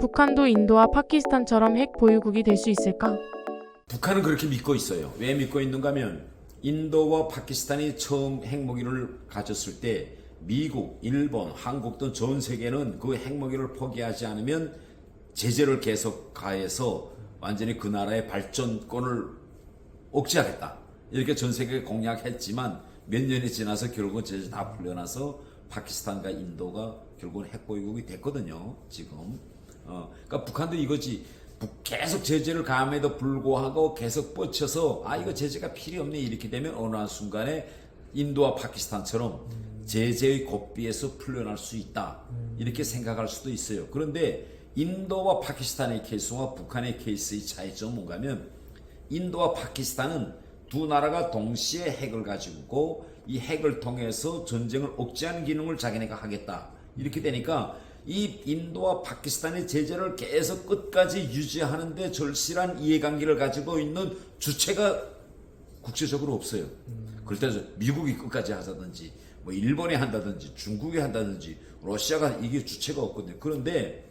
북한도 인도와 파키스탄처럼 핵 보유국이 될 수 있을까? 북한은 그렇게 믿고 있어요. 왜 믿고 있는가 하면 인도와 파키스탄이 처음 핵무기를 가졌을 때 미국, 일본, 한국 등 전 세계는 그 핵무기를 포기하지 않으면 제재를 계속 가해서 완전히 그 나라의 발전권을 억제하겠다. 이렇게 전 세계에 공약했지만 몇 년이 지나서 결국은 제재 다 풀려나서 파키스탄과 인도가 결국은 핵보유국이 됐거든요. 지금. 어, 그러니까 북한도 이거지. 북- 계속 제재를 가함에도 불구하고 계속 뻗쳐서 아 이거 제재가 필요 없네 이렇게 되면 어느 한 순간에 인도와 파키스탄처럼 제재의 고삐에서 풀려날 수 있다 이렇게 생각할 수도 있어요. 그런데 인도와 파키스탄의 케이스와 북한의 케이스의 차이점은 뭔가면 인도와 파키스탄은 두 나라가 동시에 핵을 가지고 있고 이 핵을 통해서 전쟁을 억제하는 기능을 자기네가 하겠다. 이렇게 되니까 이 인도와 파키스탄의 제재를 계속 끝까지 유지하는데 절실한 이해관계를 가지고 있는 주체가 국제적으로 없어요. 그럴 때 미국이 끝까지 하자든지 뭐 일본이 한다든지 중국이 한다든지 러시아가 이게 주체가 없거든요. 그런데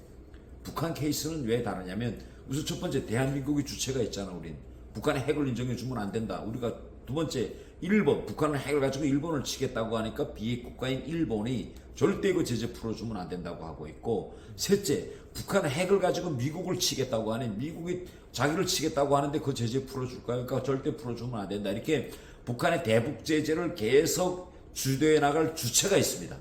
북한 케이스는 왜 다르냐면 우선 첫 번째 대한민국이 주체가 있잖아 우린 북한의 핵을 인정해 주면 안 된다 우리가 두 번째 일본 북한은 핵을 가지고 일본을 치겠다고 하니까 비핵 국가인 일본이 절대 그 제재 풀어주면 안 된다고 하고 있고 셋째 북한은 핵을 가지고 미국을 치겠다고 하니 미국이 자기를 치겠다고 하는데 그 제재 풀어줄까요? 그러니까 절대 풀어주면 안 된다 이렇게 북한의 대북 제재를 계속 주도해 나갈 주체가 있습니다.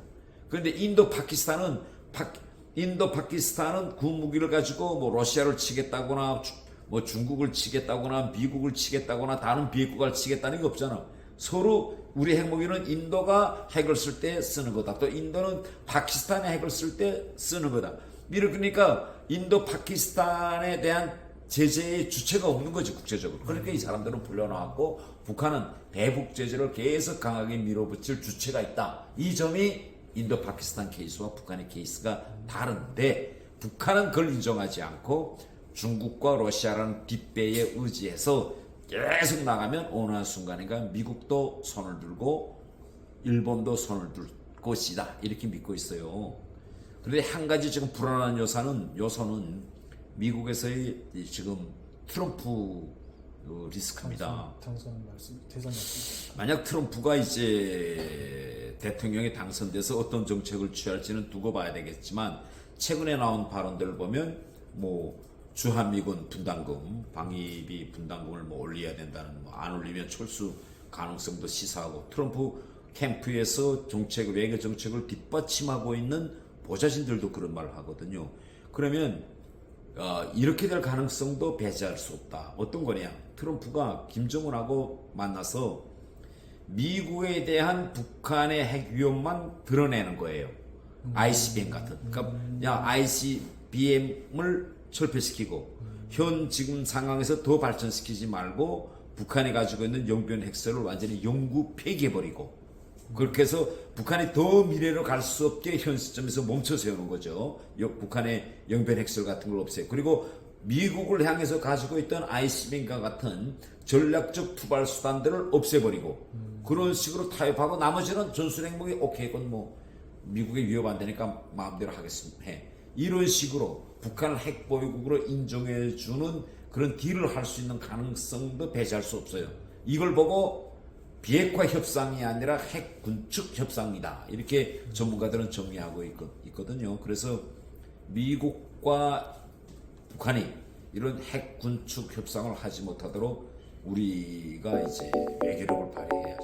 그런데 인도 파키스탄은 파, 인도 파키스탄은 그 무기를 가지고 뭐 러시아를 치겠다거나 주- 뭐 중국을 치겠다거나 미국을 치겠다거나 다른 비핵국가를 치겠다는 게 없잖아. 서로 우리 핵무기는 인도가 핵을 쓸 때 쓰는 거다. 또 인도는 파키스탄의 핵을 쓸 때 쓰는 거다. 이렇게 그러니까 인도 파키스탄에 대한 제재의 주체가 없는 거지 국제적으로. 그러니까 이 사람들은 불려나왔고 북한은 대북 제재를 계속 강하게 밀어붙일 주체가 있다. 이 점이 인도 파키스탄 케이스와 북한의 케이스가 다른데 북한은 그걸 인정하지 않고 중국과 러시아라는 뒷배에 의지해서 계속 나가면 어느 한 순간인가 미국도 손을 들고 일본도 손을 들 것이다 이렇게 믿고 있어요. 그런데 한 가지 지금 불안한 요소는 요소는 미국에서의 이 지금 트럼프 어, 리스크입니다. 당선 말씀, 대선 말씀. 만약 트럼프가 이제 대통령이 당선돼서 어떤 정책을 취할지는 두고 봐야 되겠지만 최근에 나온 발언들을 보면 뭐 주한미군 분담금 방위비 분담금을 뭐 올려야 된다는 뭐 안 올리면 철수 가능성도 시사하고 트럼프 캠프에서 정책 외교 정책을 뒷받침하고 있는 보좌진들도 그런 말을 하거든요. 그러면 어, 이렇게 될 가능성도 배제할 수 없다. 어떤 거냐? 트럼프가 김정은하고 만나서 미국에 대한 북한의 핵 위협만 드러내는 거예요. ICBM 같은. 그러니까 야 ICBM을 철폐시키고 현 지금 상황에서 더 발전시키지 말고 북한이 가지고 있는 영변 핵설을 완전히 영구 폐기해버리고 그렇게 해서 북한이 더 미래로 갈 수 없게 현 시점에서 멈춰 세우는 거죠. 여- 북한의 영변 핵설 같은 걸 없애요. 그리고 미국을 향해서 가지고 있던 ICBM과 같은 전략적 투발 수단들을 없애버리고 그런 식으로 타협하고 나머지는 전술 핵무기 오케이 그건 뭐 미국에 위협 안 되니까 마음대로 하겠습니다. 해. 이런 식으로 북한을 핵 보유국으로 인정해 주는 그런 딜을 할 수 있는 가능성도 배제할 수 없어요. 이걸 보고 비핵화 협상이 아니라 핵 군축 협상이다. 이렇게 전문가들은 정리하고 있거, 있거든요. 그래서 미국과 북한이 이런 핵 군축 협상을 하지 못하도록 우리가 이제 외교력을 발휘해야